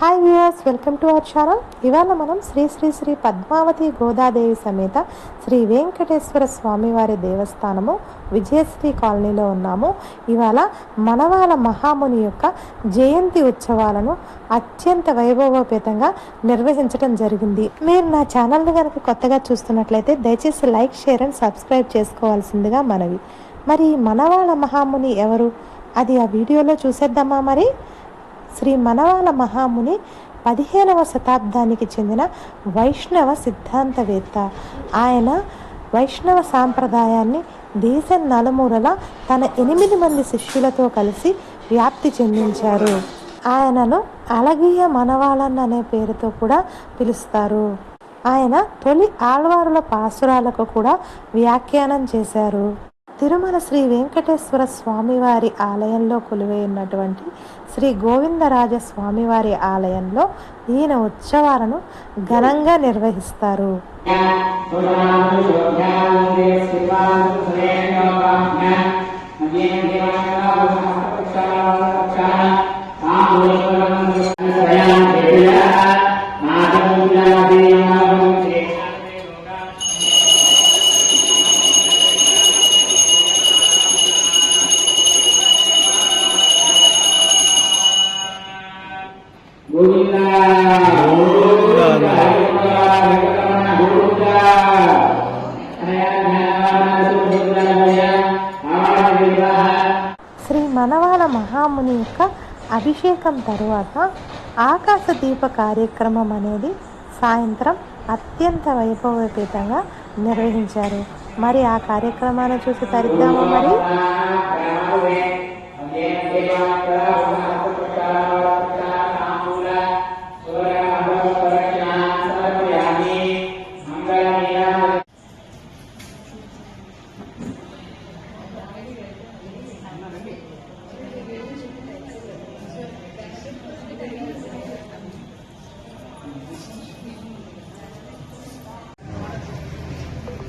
Hi viewers welcome to our channel ఇవాళ మనం శ్రీ శ్రీ శ్రీ పద్మావతి గోదాదేవి సమేత శ్రీ వెంకటేశ్వర స్వామివారి దేవస్థానము విజయశ్రీ కాలనీలో ఉన్నాము. ఇవాళ మనవాల మహాముని యొక్క జయంతి ఉత్సవాలను అత్యంత వైభవోపేతంగా నిర్వహించడం జరిగింది. మీరు నా ఛానల్ని కనుక కొత్తగా చూస్తున్నట్లయితే దయచేసి లైక్ షేర్ అండ్ సబ్స్క్రైబ్ చేసుకోవాల్సిందిగా మనవి. మరి మనవాళ్ళ మహాముని ఎవరు? అది ఆ వీడియోలో చూసేద్దామా మరి? శ్రీ మనవాల మహాముని పదిహేనవ శతాబ్దానికి చెందిన వైష్ణవ సిద్ధాంతవేత్త. ఆయన వైష్ణవ సాంప్రదాయాన్ని దేశం నలుమూలల తన ఎనిమిది మంది శిష్యులతో కలిసి వ్యాప్తి చెందించారు. ఆయనను అలగీయ మనవాళన్ అనే పేరుతో కూడా పిలుస్తారు. ఆయన తొలి ఆళ్వారుల పాసురాలకు కూడా వ్యాఖ్యానం చేశారు. తిరుమల శ్రీ వెంకటేశ్వర స్వామివారి ఆలయంలో కొలువై ఉన్నటువంటి శ్రీ గోవిందరాజ స్వామివారి ఆలయంలో ఈయన ఉత్సవాలను ఘనంగా నిర్వహిస్తారు. శ్రీ మనవాల మహాముని యొక్క అభిషేకం తరువాత ఆకాశ దీప కార్యక్రమం అనేది సాయంత్రం అత్యంత వైభవపేతంగా నిర్వహించారు. మరి ఆ కార్యక్రమాన్ని చూసి తరిద్దామా మరి?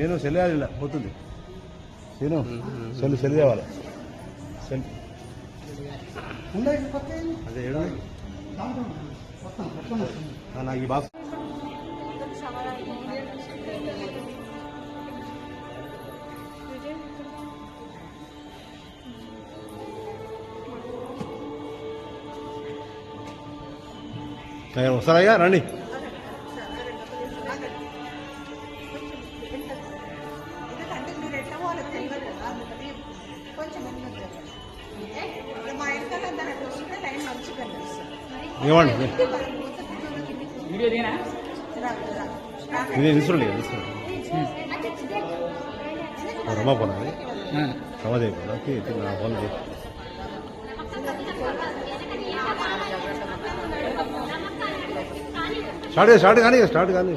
శీను సెల్లి ఇలా పోతుంది. శీను సెల్ సెల్ తేవాలి. సెల్ అదే ఏడు? నాకు ఈ బాక్స్. వస్తారయ్యా రండి. ఇవ్వండి వీడియో దిగినా ఇది ఇన్సూరెంట్ ఇన్సూరెంట్ రమా పోనాది రమాదేవి పోనాకి నా ఫోన్ స్టార్ట్ స్టార్ట్ కానీ స్టార్ట్ కానీ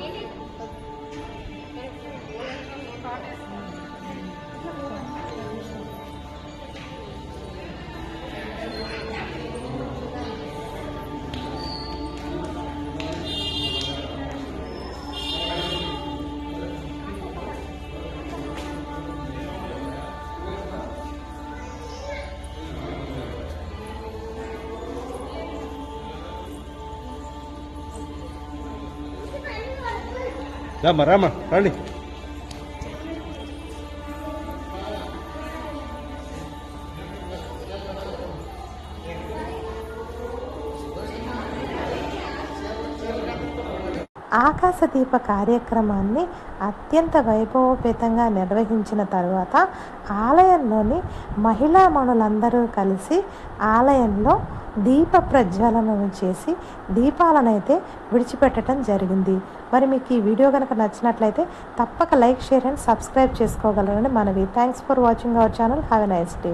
రామ్మా రామ్మా రండి ఆకాశదీప కార్యక్రమాన్ని అత్యంత వైభవోపేతంగా నిర్వహించిన తరువాత ఆలయంలోని మహిళా మణులందరూ కలిసి ఆలయంలో దీప ప్రజ్వలనం చేసి దీపాలను అయితే విడిచిపెట్టడం జరిగింది. మరి మీకు ఈ వీడియో కనుక నచ్చినట్లయితే తప్పక లైక్ షేర్ అండ్ సబ్స్క్రైబ్ చేసుకోగలరని మనవి. Thanks for watching our channel have a nice day